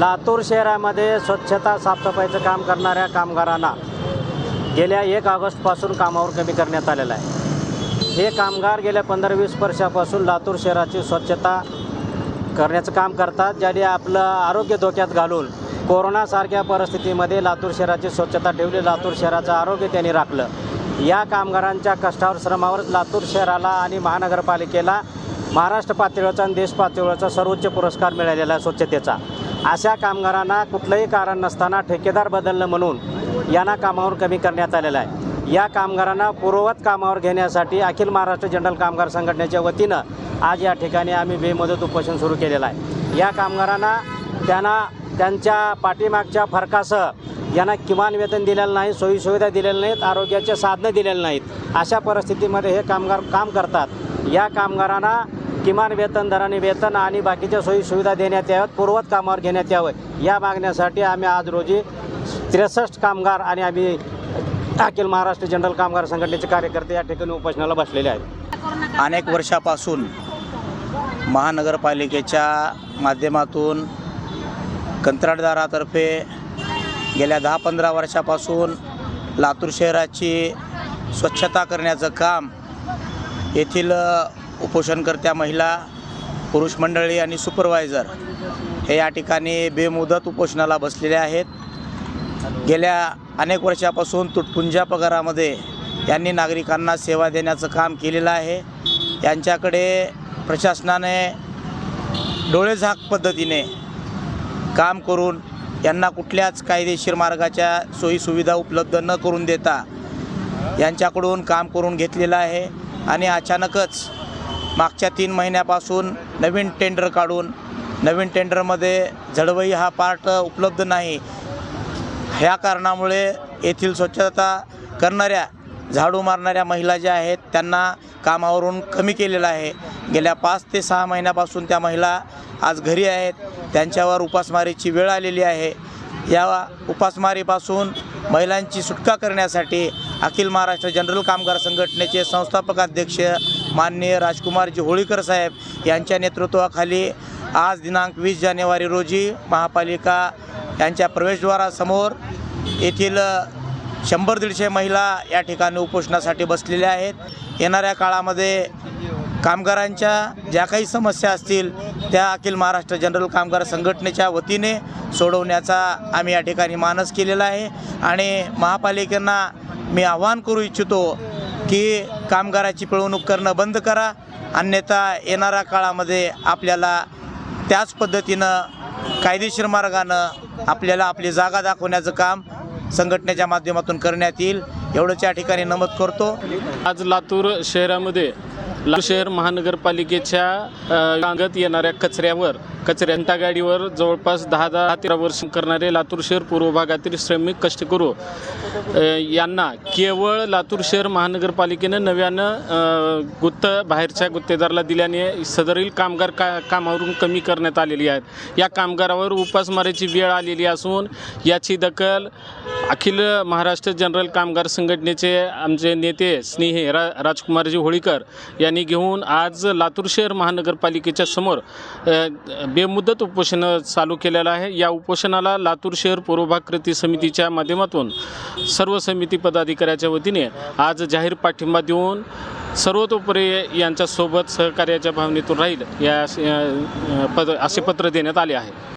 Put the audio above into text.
लातूर शहरामध्ये स्वच्छता साफसफाईचं काम करणाऱ्या कामगारांना गेल्या एक ऑगस्टपासून कामावर कमी करण्यात आलेलं आहे. हे कामगार गेल्या पंधरा वीस वर्षापासून लातूर शहराची स्वच्छता करण्याचं काम करतात ज्याने आपलं आरोग्य धोक्यात घालून कोरोनासारख्या परिस्थितीमध्ये लातूर शहराची स्वच्छता ठेवली लातूर शहराचं आरोग्य त्यांनी राखलं. या कामगारांच्या कष्टावर श्रमावर लातूर शहराला आणि महानगरपालिकेला महाराष्ट्र पातळीवरचा आणि देश पातळीवरचा सर्वोच्च पुरस्कार मिळालेला आहे स्वच्छतेचा. अशा कामगारांना कुठलंही कारण नसताना ठेकेदार बदललं म्हणून यांना कामावर कमी करण्यात आलेलं आहे. या कामगारांना पूर्ववत कामावर घेण्यासाठी अखिल महाराष्ट्र जनरल कामगार संघटनेच्या वतीनं आज या ठिकाणी आम्ही बेमदत उपोषण सुरू केलेलं आहे. या कामगारांना त्यांना त्यांच्या पाठीमागच्या फरकासह यांना किमान वेतन दिलेलं नाही सोयीसुविधा दिलेल्या नाहीत आरोग्याचे साधनं दिलेले नाहीत. अशा परिस्थितीमध्ये हे कामगार काम करतात. या कामगारांना किमान वेतन दराने वेतन आणि बाकीच्या सोयीसुविधा देण्यात याव्यात पूर्वत कामावर घेण्यात यावं. या मागण्यासाठी आम्ही आज रोजी त्रेसष्ट कामगार आणि आम्ही अखिल महाराष्ट्र जनरल कामगार संघटनेचे कार्यकर्ते या ठिकाणी उपोषणाला बसलेले आहेत. अनेक वर्षापासून महानगरपालिकेच्या माध्यमातून कंत्राटदारातर्फे गेल्या दहा पंधरा वर्षापासून लातूर शहराची स्वच्छता करण्याचं काम येथील उपोषणकर्त्या महिला पुरुष मंडळी आणि सुपरवायझर हे या ठिकाणी बेमुदत उपोषणाला बसलेले आहेत. गेल्या अनेक वर्षापासून तुटपुंजा पगारामध्ये यांनी नागरिकांना सेवा देण्याचं काम केलेलं आहे. यांच्याकडे प्रशासनाने डोळेझाक पद्धतीने काम करून यांना कुठल्याच कायदेशीर मार्गाच्या सोयीसुविधा उपलब्ध न करून देता यांच्याकडून काम करून घेतलेलं आहे. आणि अचानकच मागच्या तीन महिन्यापासून नवीन टेंडर काढून नवीन टेंडरमध्ये झडवई हा पार्ट उपलब्ध नाही. ह्या कारणामुळे येथील स्वच्छता करणाऱ्या झाडू मारणाऱ्या महिला ज्या आहेत त्यांना कामावरून कमी केलेलं आहे. गेल्या पाच ते सहा महिन्यापासून त्या महिला आज घरी आहेत. त्यांच्यावर उपासमारीची वेळ आलेली आहे. या उपासमारीपासून महिलांची सुटका करण्यासाठी अखिल महाराष्ट्र जनरल कामगार संघटनेचे संस्थापक अध्यक्ष माननीय राजकुमारजी होळीकर साहेब यांच्या नेतृत्वाखाली आज दिनांक वीस जानेवारी रोजी महापालिका यांच्या प्रवेशद्वारासमोर येथील शंभर दीडशे महिला या ठिकाणी उपोषणासाठी बसलेल्या आहेत. येणाऱ्या काळामध्ये कामगारांच्या ज्या काही समस्या असतील त्या अखिल महाराष्ट्र जनरल कामगार संघटनेच्या वतीने सोडवण्याचा आम्ही या ठिकाणी मानस केलेला आहे. आणि महापालिकेंना मी आवाहन करू इच्छितो की कामगाराची पिळवणूक करणं बंद करा. अन्यथा येणाऱ्या काळामध्ये आपल्याला त्याच पद्धतीनं कायदेशीर मार्गानं आपल्याला आपली जागा दाखवण्याचं काम संघटनेच्या माध्यमातून करण्यात येईल. एवढंच या ठिकाणी नमूद करतो. आज लातूर शहरामध्ये लातूर शहर महानगरपालिकेच्या रांगत अंगत येणाऱ्या कचऱ्यावर कचऱ्यांटा गाडीवर जवळपास दहा दहा तेरा वर्ष करणारे लातूर शहर पूर्व भागातील श्रमिक कष्टकरू यांना केवळ लातूर शहर महानगरपालिकेनं नव्यानं गुत्त बाहेरच्या गुत्तेदाराला दिल्याने सदरील कामगार का कामावरून कमी करण्यात आलेली आहेत. या कामगारावर उपासमारीची वेळ आलेली असून याची दखल अखिल महाराष्ट्र जनरल कामगार संघटनेचे आमचे नेते स्नेहे रा राजकुमारजी होळीकर या यांनी घेऊन आज लातूर शहर महानगरपालिकेच्या समोर बेमुदत उपोषण चालू केलेलं आहे. या उपोषणाला लातूर शहर पूर्वभाग कृती समितीच्या माध्यमातून सर्व समिती पदाधिकाऱ्याच्या वतीने आज जाहीर पाठिंबा देऊन सर्वतोपरी यांच्यासोबत सहकार्याच्या भावनेतून राहील या पद असे पत्र देण्यात आले आहे.